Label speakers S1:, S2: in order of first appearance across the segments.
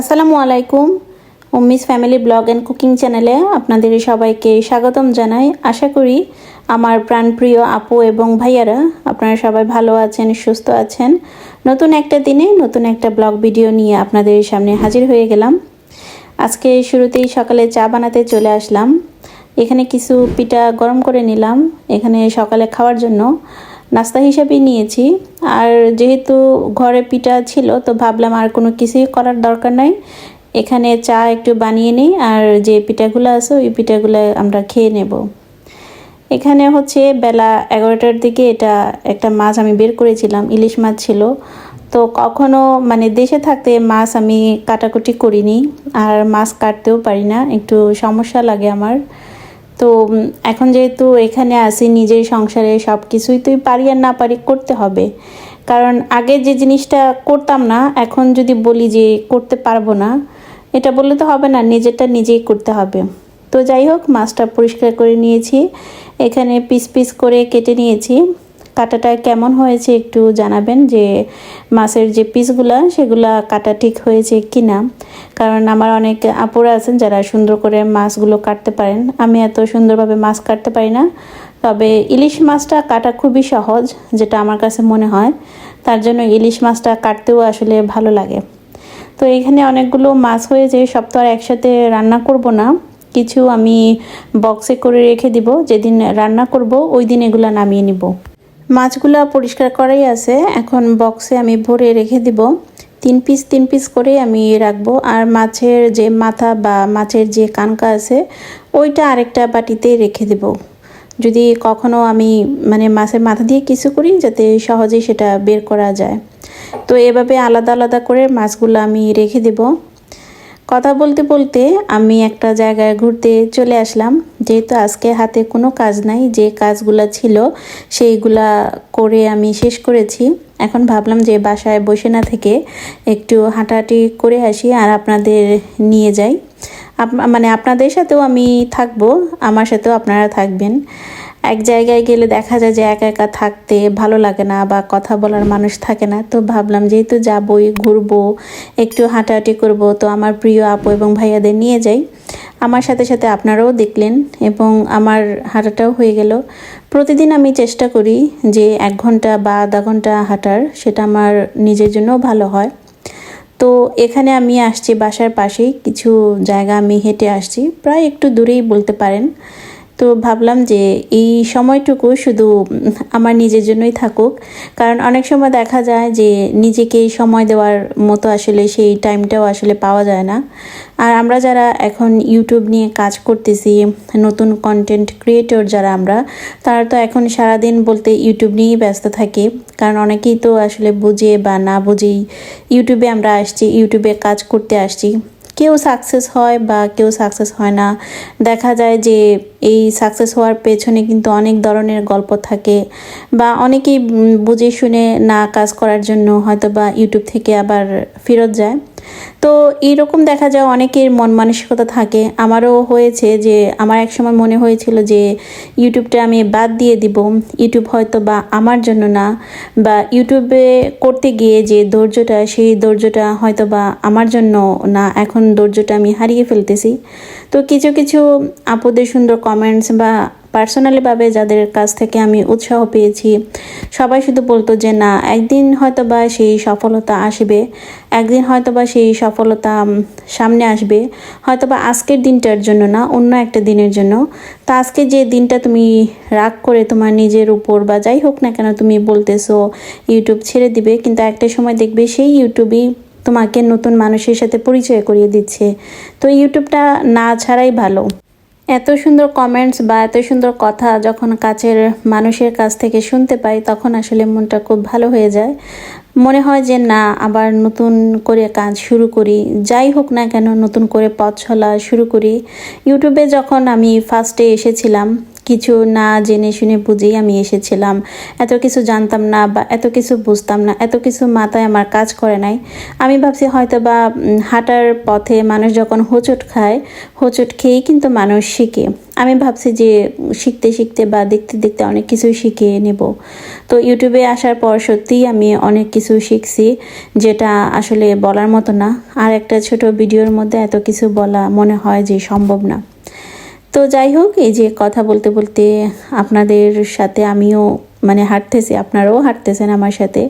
S1: আসসালামু আলাইকুম। Ummi's family vlog and cooking চ্যানেলে আপনাদের সবাইকে স্বাগতম জানাই। আশা করি আমার প্রাণপ্রিয় আপু এবং ভাইয়ারা আপনারা সবাই ভালো আছেন, সুস্থ আছেন। নতুন একটা দিনে নতুন একটা ব্লগ ভিডিও নিয়ে আপনাদের সামনে হাজির হয়ে গেলাম। আজকে শুরুতেই সকালে চা বানাতে চলে আসলাম। এখানে কিছু পিঠা গরম করে নিলাম। এখানে সকালে খাওয়ার জন্য নাস্তা হিসেবেই নিয়েছি। আর যেহেতু ঘরে পিঠা ছিল, তো ভাবলাম আর কোনো কিছুই করার দরকার নাই। এখানে চা একটু বানিয়ে নিই, আর যে পিঠাগুলো আছে, ওই পিঠাগুলো আমরা খেয়ে নেব। এখানে হচ্ছে বেলা এগারোটার দিকে এটা একটা মাছ আমি বের করেছিলাম, ইলিশ মাছ ছিল। তো কখনো মানে দেশে থাকতে মাছ আমি কাটাকুটি করিনি, আর মাছ কাটতেও পারি না, একটু সমস্যা লাগে আমার। তো এখন যেহেতু এখানে আসি নিজের সংসারে সব কিছুই তুই পারি আর না পারি করতে হবে। কারণ আগে যে জিনিসটা করতাম না, এখন যদি বলি যে করতে পারব না, এটা বললে তো হবে না, নিজেরটা নিজেই করতে হবে। তো যাই হোক, মাছটা পরিষ্কার করে নিয়েছি, এখানে পিস পিস করে কেটে নিয়েছি। কাটাটা কেমন হয়েছে একটু জানাবেন যে মাছের যে পিসগুলা, সেগুলা কাটা ঠিক হয়েছে কি না কারণ আমার অনেক আপুরা আছেন যারা সুন্দর করে মাছগুলো কাটতে পারেন। আমি এত সুন্দরভাবে মাছ কাটতে পারি না। তবে ইলিশ মাছটা কাটা খুবই সহজ, যেটা আমার কাছে মনে হয়। তার জন্য ইলিশ মাছটা কাটতেও আসলে ভালো লাগে। তো এখানে অনেকগুলো মাছ হয়েছে, সব তো আর একসাথে রান্না করব না। কিছু আমি বক্সে করে রেখে দিব। যেদিন রান্না করব, ওই দিন এগুলো নামিয়ে নিব। মাছগুলো পরিষ্কার করাই আছে। এখন বক্সে আমি ভরে রেখে দিব। তিন পিস তিন পিস করে আমি রাখব। আর মাছের যে মাথা বা মাছের যে কানকা আছে, ওইটা আরেকটা বাটিতে রেখে দেব। যদি কখনো আমি মানে মাছের মাথা দিয়ে কিছু করি, যাতে সহজেই সেটা বের করা যায়। তো এভাবে আলাদা আলাদা করে মাছগুলো আমি রেখে দেব। কথা বলতে বলতে আমি একটা জায়গায় ঘুরতে চলে আসলাম। যেহেতু আজকে হাতে কোনো কাজ নাই, যে কাজগুলো ছিল সেইগুলা করে আমি শেষ করেছি। এখন ভাবলাম যে বাসায় বসে না থেকে একটু হাঁটাহাঁটি করে আসি আর আপনাদের নিয়ে যাই। মানে আপনাদের সাথেও আমি থাকব, আমার সাথেও আপনারা থাকবেন। এক জায়গায় গেলে দেখা যায় যে একা একা থাকতে ভালো লাগে না বা কথা বলার মানুষ থাকে না। তো ভাবলাম যেহেতু যাবই, ঘুরবো, একটু হাঁটাহাঁটি করব, তো আমার প্রিয় আপু এবং ভাইয়াদের নিয়ে যাই। আমার সাথে সাথে আপনারাও দেখলেন এবং আমার হাঁটাটাও হয়ে গেল। প্রতিদিন আমি চেষ্টা করি যে এক ঘণ্টা বা আধা ঘণ্টা হাঁটার, সেটা আমার নিজের জন্যও ভালো হয়। তো এখানে আমি আসছি বাসার পাশেই, কিছু জায়গা আমি হেঁটে আসছি। প্রায় একটু দূরেই বলতে পারেন। তো ভাবলাম যে এই সময়টুকু শুধু আমার নিজের জন্যই থাকুক। কারণ অনেক সময় দেখা যায় যে নিজেকে সময় দেওয়ার মতো আসলে সেই টাইমটাও আসলে পাওয়া যায় না। আর আমরা যারা এখন ইউটিউব নিয়ে কাজ করতেছি, নতুন কন্টেন্ট ক্রিয়েটর যারা আমরা, তারা তো এখন সারাদিন বলতে ইউটিউব নিয়েই ব্যস্ত থাকে। কারণ অনেকেই তো আসলে বুঝে বা না বুঝেই ইউটিউবে আমরা আসছি, ইউটিউবে কাজ করতে আসছি। কেউ সাকসেস হয় বা কেউ সাকসেস হয় না। দেখা যায় যে এই সাকসেস হওয়ার পেছনে কিন্তু অনেক ধরনের গল্প থাকে বা অনেকেই বুঝে শুনে না কাজ করার জন্য হয়তো বা ইউটিউব থেকে আবার ফেরত যায়। তো এইরকম দেখা যায় অনেকের মন মানসিকতা থাকে। আমারও হয়েছে যে, আমার এক সময় মনে হয়েছিল যে, ইউটিউবটা আমি বাদ দিয়ে দিব। ইউটিউব হয়তো বা আমার জন্য না, বা ইউটিউবে করতে গিয়ে যে ধৈর্যটা, সেই ধৈর্যটা হয়তো বা আমার জন্য না, এখন ধৈর্যটা আমি হারিয়ে ফেলতেছি। তো কিছু কিছু আপুদের সুন্দর কমেন্টস বা পার্সোনালিভাবে যাদের কাছ থেকে আমি উৎসাহ পেয়েছি, সবাই শুধু বলতো যে না, একদিন হয়তো বা সেই সফলতা আসবে, একদিন হয়তো বা সেই সফলতা সামনে আসবে। হয়তো বা আজকের দিনটার জন্য না, অন্য একটা দিনের জন্য। তো আজকে যে দিনটা তুমি রাগ করে তোমার নিজের উপর বা যাই হোক না কেন তুমি বলতেছো ইউটিউব ছেড়ে দিবে, কিন্তু একটা সময় দেখবে সেই ইউটিউবই তোমাকে নতুন মানুষের সাথে পরিচয় করিয়ে দিচ্ছে। তো ইউটিউবটা না ছাড়াই ভালো। এত সুন্দর কমেন্টস বা এত সুন্দর কথা যখন কাছের মানুষের কাছ থেকে শুনতে পাই, তখন আসলে মনটা খুব ভালো হয়ে যায়। মনে হয় যে, না, আবার নতুন করে কাজ শুরু করি। যাই হোক না কেন, নতুন করে পথ চলা শুরু করি। ইউটিউবে যখন আমি ফার্স্টে এসেছিলাম কিছু না জেনে শুনে বুঝেই আমি এসেছিলাম। এত কিছু জানতাম না বা এত কিছু বুঝতাম না, এত কিছু মাথায় আমার কাজ করে নাই। আমি ভাবছি হয়তো বা হাঁটার পথে মানুষ যখন হোঁচট খায়, হোঁচট খেয়েই কিন্তু মানুষ শিখে। আমি ভাবছি যে, শিখতে শিখতে বা দেখতে দেখতে অনেক কিছু শিখে নেব। তো ইউটিউবে আসার পর সত্যিই আমি অনেক কিছু শিখছি, যেটা আসলে বলার মতো না। আর একটা ছোট ভিডিওর মধ্যে এত কিছু বলা মনে হয় যে সম্ভব না। তো যাই হোক, এই যে কথা বলতে বলতে আপনাদের সাথে আমিও মানে হাঁটতেছি, আপনারাও হাঁটতেছেন আমার সাথে।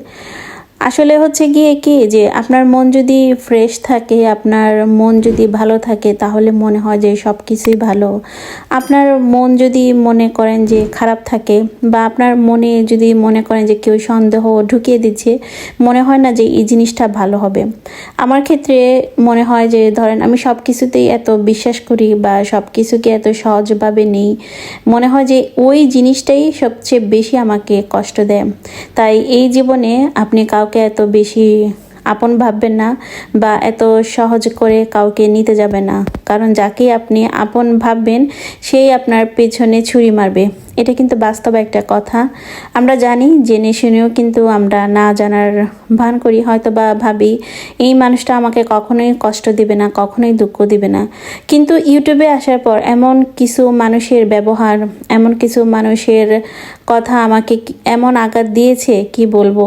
S1: আসলে হচ্ছে গিয়ে কি যে আপনার মন যদি ফ্রেশ থাকে, আপনার মন যদি ভালো থাকে, তাহলে মনে হয় যে সব কিছুই ভালো। আপনার মন যদি মনে করেন যে খারাপ থাকে বা আপনার মনে যদি মনে করেন যে কেউ সন্দেহ ঢুকিয়ে দিচ্ছে, মনে হয় না যে এই জিনিসটা ভালো হবে। আমার ক্ষেত্রে মনে হয় যে ধরেন আমি সব কিছুতেই এত বিশ্বাস করি বা সব কিছুকে এত সহজভাবে নেই, মনে হয় যে ওই জিনিসটাই সবচেয়ে বেশি আমাকে কষ্ট দেয়। তাই এই জীবনে আপনি কাউকে এত বেশি আপন ভাববেন না বা এত সহজ করে কাউকে নিতে যাবে না। কারণ যাকে আপনি আপন ভাববেন, সেই আপনার পেছনে ছুরি মারবে। এটা কিন্তু বাস্তব একটা কথা। আমরা জানি, জেনে শুনেও কিন্তু আমরা না জানার ভান করি হয়তো বা ভাবি, এই মানুষটা আমাকে কখনোই কষ্ট দিবে না, কখনোই দুঃখ দিবে না। কিন্তু ইউটিউবে আসার পর এমন কিছু মানুষের ব্যবহার, এমন কিছু মানুষের কথা আমাকে এমন আঘাত দিয়েছে, কি বলব?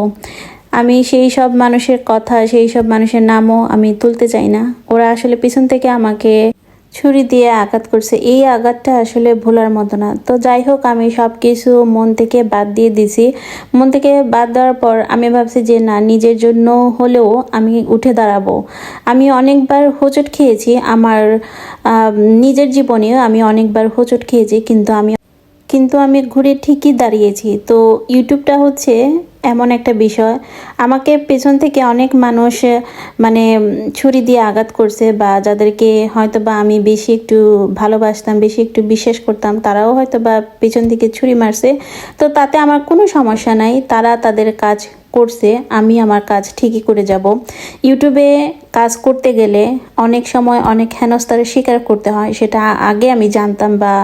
S1: আমি সেই সব মানুষের কথা, সেই সব মানুষের নামও আমি তুলতে চাই না। ওরা আসলে পিছন থেকে আমাকে ছুরি দিয়ে আঘাত করছে। এই আঘাতটা আসলে ভোলার মতো না। তো যাই হোক, আমি সব কিছু মন থেকে বাদ দিয়ে দিছি। মন থেকে বাদ দেওয়ার পর আমি ভাবছি যে, না, নিজের জন্য হলেও আমি উঠে দাঁড়াবো। আমি অনেকবার হোঁচট খেয়েছি আমার নিজের জীবনেও আমি অনেকবার হোঁচট খেয়েছি, কিন্তু আমি কিন্তু আমি ঘুরে ঠিকই দাঁড়িয়েছি। তো ইউটিউবটা হচ্ছে এমন একটা বিষয়। আমাকে পেছন থেকে অনেক মানুষ মানে ছুরি দিয়ে আঘাত করছে বা যাদেরকে হয়তো বা আমি বেশি একটু ভালোবাসতাম, বেশি একটু বিশ্বাস করতাম, তারাও হয়তো বা পেছন থেকে ছুরি মারছে। তো তাতে আমার কোনো সমস্যা নাই, তারা তাদের কাজ করছে, আমি আমার কাজ ঠিকই করে যাব। ইউটিউবে কাজ করতে গেলে অনেক সময় অনেক হেনস্থার স্বীকার করতে হয়, সেটা আগে আমি জানতাম বা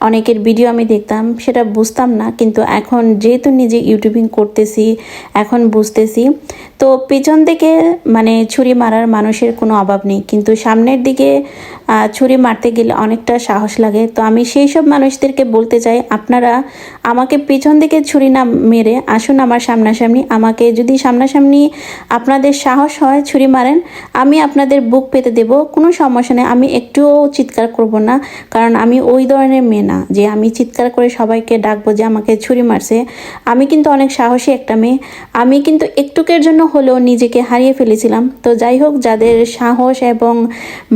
S1: অনেকের ভিডিও আমি দেখতাম, সেটা বুঝতাম না। কিন্তু এখন যেহেতু নিজে ইউটিউবিং করতেছি এখন বুঝতেছি। তো পেছন থেকে মানে ছুরি মারার মানুষের কোনো অভাব নেই। কিন্তু সামনের দিকে ছুরি মারতে গেলে অনেকটা সাহস লাগে। তো আমি সেই সব মানুষদেরকে বলতে চাই, আপনারা আমাকে পেছন দিকে ছুরি না মেরে আসুন আমার সামনাসামনি। আমাকে যদি সামনাসামনি আপনাদের সাহস হয় ছুরি মারেন, আমি আপনাদের বুক পেতে দেব, কোনো সমস্যা নেই। আমি একটুও চিৎকার করব না, কারণ আমি ওই ধরনের মেয়ে না, যে আমি চিৎকার করে সবাইকে ডাকবো যে আমাকে ছুরি মারছে। আমি কিন্তু অনেক সাহসী একটা মেয়ে। আমি কিন্তু একটুকের জন্য হলেও নিজেকে হারিয়ে ফেলেছিলাম। তো যাই হোক, যাদের সাহস এবং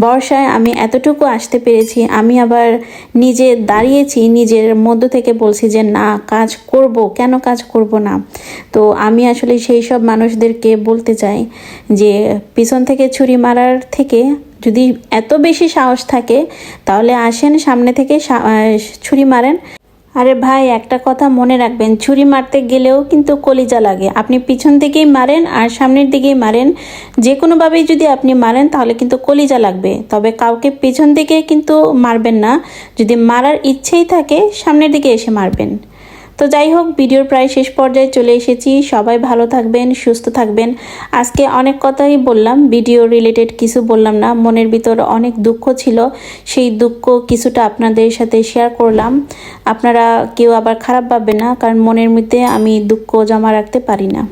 S1: বর্ষায় আমি এতটুকু আসতে পেরেছি, আমি আবার নিজে দাঁড়িয়েছি, নিজের মধ্য থেকে বলছি যে, না, কাজ করব। কেন কাজ করব না? তো আমি আসলে সেই সব মানুষদেরকে বলতে চাই যে, পিছন থেকে ছুরি মারার থেকে যদি এত বেশি সাহস থাকে, তাহলে আসেন সামনে থেকে ছুরি মারেন। আরে ভাই, একটা কথা মনে রাখবেন, ছুরি মারতে গেলেও কিন্তু কলিজা লাগে। আপনি পিছন থেকেই মারেন আর সামনের দিকেই মারেন। যে কোনোভাবেই যদি আপনি মারেন, তাহলে কিন্তু কলিজা লাগবে। তবে কাউকে পিছন দিকে কিন্তু মারবেন না। যদি মারার ইচ্ছেই থাকে, সামনের দিকে এসে মারবেন। তো যাই হোক, ভিডিওর প্রায় শেষ পর্যায়ে চলে এসেছি। সবাই ভালো থাকবেন, সুস্থ থাকবেন। আজকে অনেক কথাই বললাম, ভিডিও রিলেটেড কিছু বললাম না। মনের ভিতর অনেক দুঃখ ছিল, সেই দুঃখ কিছুটা আপনাদের সাথে শেয়ার করলাম। আপনারা কেউ আবার খারাপ ভাববে না, কারণ মনের মধ্যে আমি দুঃখ জমা রাখতে পারি না।